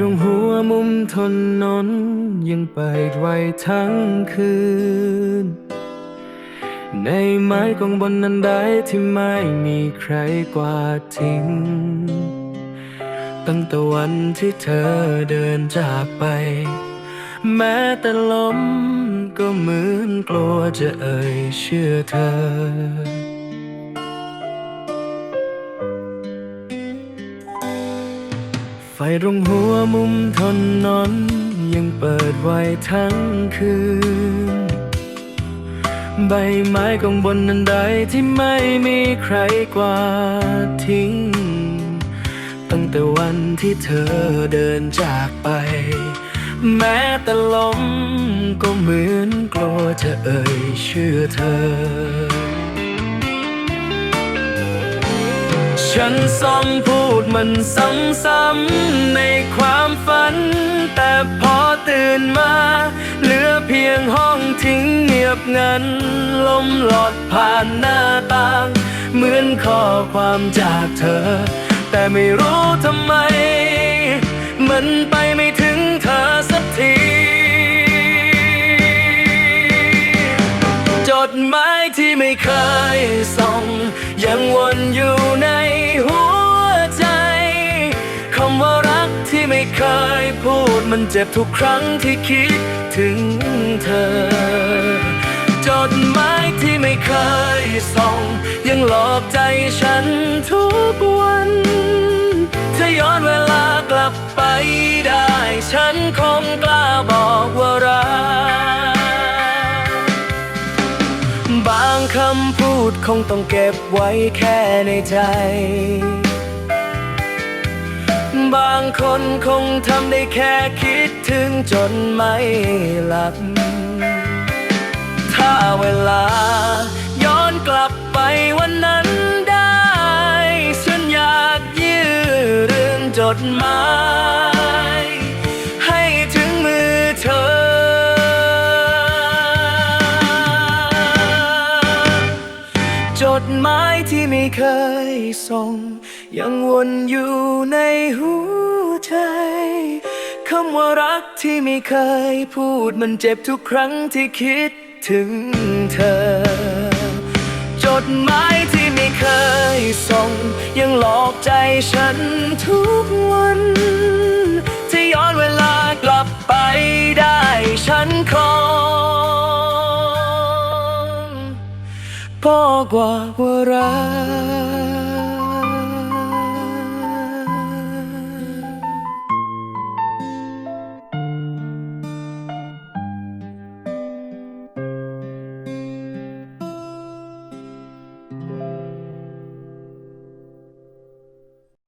ตรงหัวมุมถนนนยังเปิดไว้ทั้งคืน ในไม้กองบนนั้นใดที่ไม่มีใครกวาดทิ้ง ตั้งแต่วันที่เธอเดินจากไป แม้แต่ลมก็เหมือนกลัวจะเอ่ยเชื่อเธอ ไฟตรงหัวมุมถนนยังเปิดไว้ทั้งคืน ใบไม้กองบนนั้นใดที่ไม่มีใครกวาดทิ้ง ตั้งแต่วันที่เธอเดินจากไป แม้แต่ลมก็เหมือนกลัวจะเอ่ยชื่อเธอ ฉันซ้อมพูดมันซ้ำๆในความฝัน แต่พอตื่นมา เหลือเพียงห้องทิ้งเงียบงัน ลมหลอดผ่านหน้าต่าง เหมือนข้อความจากเธอ แต่ไม่รู้ทำไม มันไปไม่ถึงเธอสักที จดหมายที่ไม่เคยส่ง ยังวนอยู่ในหัวใจคำว่ารักที่ไม่เคยพูดมันเจ็บทุกครั้งที่คิดถึงเธอ จดหมายที่ไม่เคยส่ง ยังหลอกใจฉันทุก ดคงต้องเก็บไว้แค่ในใจ บางคนคงทำได้แค่คิดถึงจนไม่หลับ ถ้าเวลาย้อนกลับไปวันนั้นได้ ฉันอยากยืนเรื่องจดหมาย จดหมายที่ไม่เคยส่ง ยังวนอยู่ในหัวใจคำว่ารักที่ไม่เคยพูดมันเจ็บทุกครั้งที่คิดถึงเธอ จดหมายที่ไม่เคยส่ง ยังหลอกใจฉันทุกวัน งพอกว่าว่ารัก